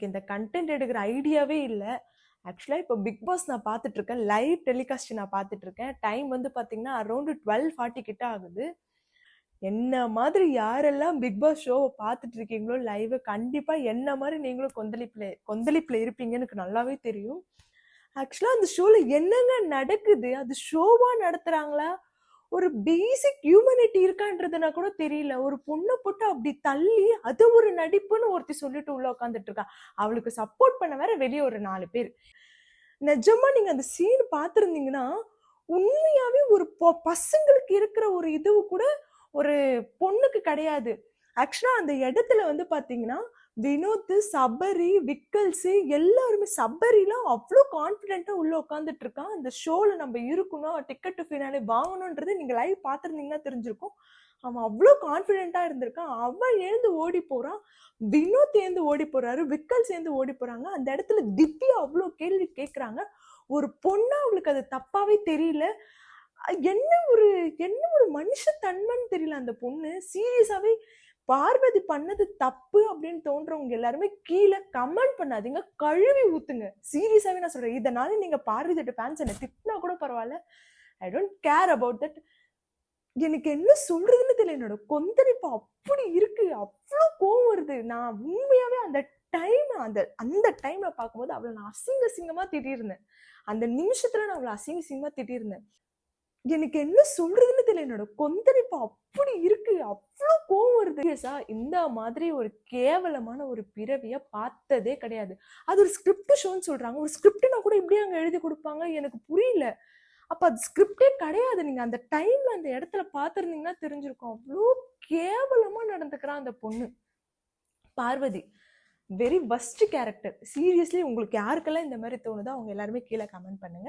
எனக்கு இந்த கண்டென்ட் எடுக்கிற ஐடியாவே இல்லை. ஆக்சுவலாக இப்போ பிக் பாஸ் நான் பார்த்துட்ருக்கேன் லைவ் டெலிகாஸ்ட் நான் பார்த்துட்ருக்கேன் டைம் வந்து பார்த்தீங்கன்னா அரௌண்டு டுவெல் ஃபார்ட்டி கிட்ட ஆகுது. என்ன மாதிரி யாரெல்லாம் பிக் பாஸ் ஷோவை பார்த்துட்டு இருக்கீங்களோ லைவ் கண்டிப்பாக என்ன மாதிரி நீங்களும் கொந்தளிப்பில் கொந்தளிப்பில் இருப்பீங்கன்னு எனக்கு நல்லாவே தெரியும். ஆக்சுவலாக அந்த ஷோவில் என்னங்க நடக்குது? அது ஷோவாக நடத்துகிறாங்களா ஒரு பேசிக் ஹியூமனிட்டி இருக்கான்றதுனா கூட தெரியல. ஒரு பொண்ணை போட்டு அப்படி தள்ளி அது ஒரு நடிப்புன்னு ஒருத்தி சொல்லிட்டு உள்ள உட்காந்துட்டு இருக்கா. அவளுக்கு சப்போர்ட் பண்ண வேற வெளியே ஒரு நாலு பேர். நிஜமா நீங்க அந்த சீன் பார்த்துருந்தீங்கன்னா உண்மையாவே ஒரு பசங்களுக்கு இருக்கிற ஒரு இது கூட ஒரு பொண்ணுக்கு கிடையாது. ஆக்சுவலா அந்த இடத்துல வந்து பாத்தீங்கன்னா வினோத் சபரி விக்கல்ஸ் எல்லாருமே சபரிலாம் அவ்வளோ கான்ஃபிடென்ட்டா உள்ள உட்காந்துட்டு இருக்கான். அந்த ஷோல நம்ம இருக்கணும் டிக்கெட் டு ஃபினாலே வாங்கணுன்றது நீங்க லைவ் பார்த்துருந்தீங்கன்னா தெரிஞ்சிருக்கும். அவன் அவ்வளோ கான்ஃபிடென்ட்டாக இருந்திருக்கான். அவன் எழுந்து ஓடி போகிறான் வினோத் ஏந்து ஓடி போகிறாரு விக்கல் சேர்ந்து ஓடி போகிறாங்க அந்த இடத்துல திவ்யா அவ்வளோ கேள்வி கேட்குறாங்க ஒரு பொண்ணா அவளுக்கு அது தப்பாவே தெரியல. என்ன ஒரு என்ன ஒரு மனுஷ தன்மைன்னு தெரியல அந்த பொண்ணு. சீரியஸாவே பார்வதி பண்ணது தப்பு அப்படின்னு தோன்றவங்க எல்லாருமே கீழே கமெண்ட் பண்ணாதீங்க. கழுவி ஊத்துங்க. சீரியஸாவே நான் சொல்றேன். இதனால நீங்க பார்வதியோட ஃபேன்ஸ் என்ன திட்டினா கூட பரவாயில்ல. I don't care about that எனக்கு என்ன சொல்றதுன்னு தெரியல. என்னோட கொந்தளிப்பு அப்படி இருக்கு. அவ்வளோ கோவம் வருது. நான் உண்மையாவே அந்த டைம் அந்த அந்த டைம்ல பார்க்கும்போது அவளை நான் அசிங்க அசிங்கமா திட்டியிருந்தேன். அந்த நிமிஷத்துல நான் அவளை அசிங்க அசிங்கமா திட்டியிருந்தேன். எனக்கு என்ன சொல்றதுன்னு தெரியல. என்னோட கொந்தளிப்பு அப்படி இருக்கு. அவ்வளோ கோவம் வருது. Seriousா, இந்த மாதிரி ஒரு கேவலமான ஒரு பிறவிய பார்த்ததே கிடையாது. அது ஒரு ஸ்கிரிப்ட் ஷோன்னு சொல்றாங்க. ஒரு ஸ்கிரிப்ட்னா கூட இப்படி அங்க எழுதி கொடுப்பாங்க. எனக்கு புரியல. அப்ப அது ஸ்கிரிப்டே கிடையாது. நீங்க அந்த டைம்ல அந்த இடத்துல பார்த்துருந்தீங்கன்னா தெரிஞ்சிருக்கும். அவ்வளோ கேவலமா நடந்துக்கிறான் அந்த பொண்ணு. Parvathi very best character seriously உங்களுக்கு யாருக்கெல்லாம் இந்த மாதிரி தோணுதோ அவங்க எல்லாருமே கீழே கமெண்ட் பண்ணுங்க.